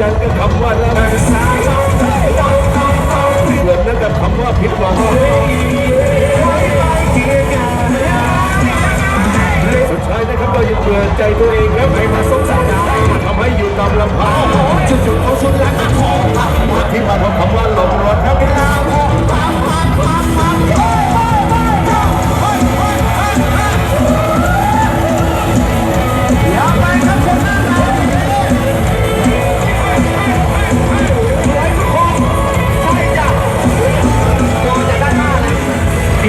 ว่าเกิดใจกับคำว่ารักเหมือนนั่นกับคำว่าผิดหวังสุดท้ายนะครับก็ยังเบื่อใจตัวเอง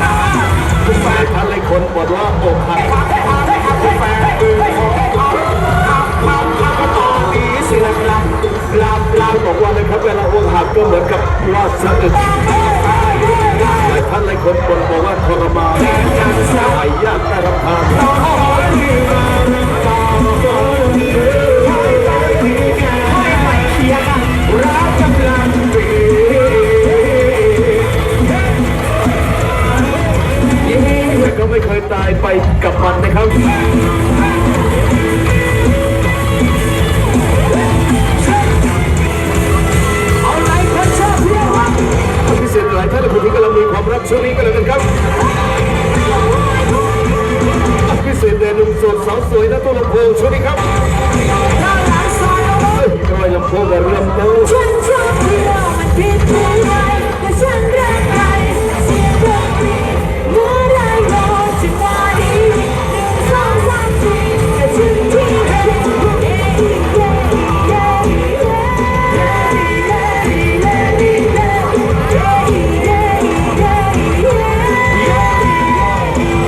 แล้วก็ผิดหวังหลายท่านหลายคนบอกว่าอกหักบอกว่านะครับเวลาอกหักก็เหมือนกับรอดสะอึกแต่ท่านหลายคนบ่นบอกว่าทรมานหายากแต่รับทาน ไม่เคยตายไปกับมันนะครับพิเศษหลายท่านและผู้ที่กำลังมีความรักช่วงนี้กันเลยนะครับพิเศษแด่หนุ่มโสดสาวสวยและตัวลำโพงช่วงนี้ครับเอ้ยทำไมลำโพงแบบนี้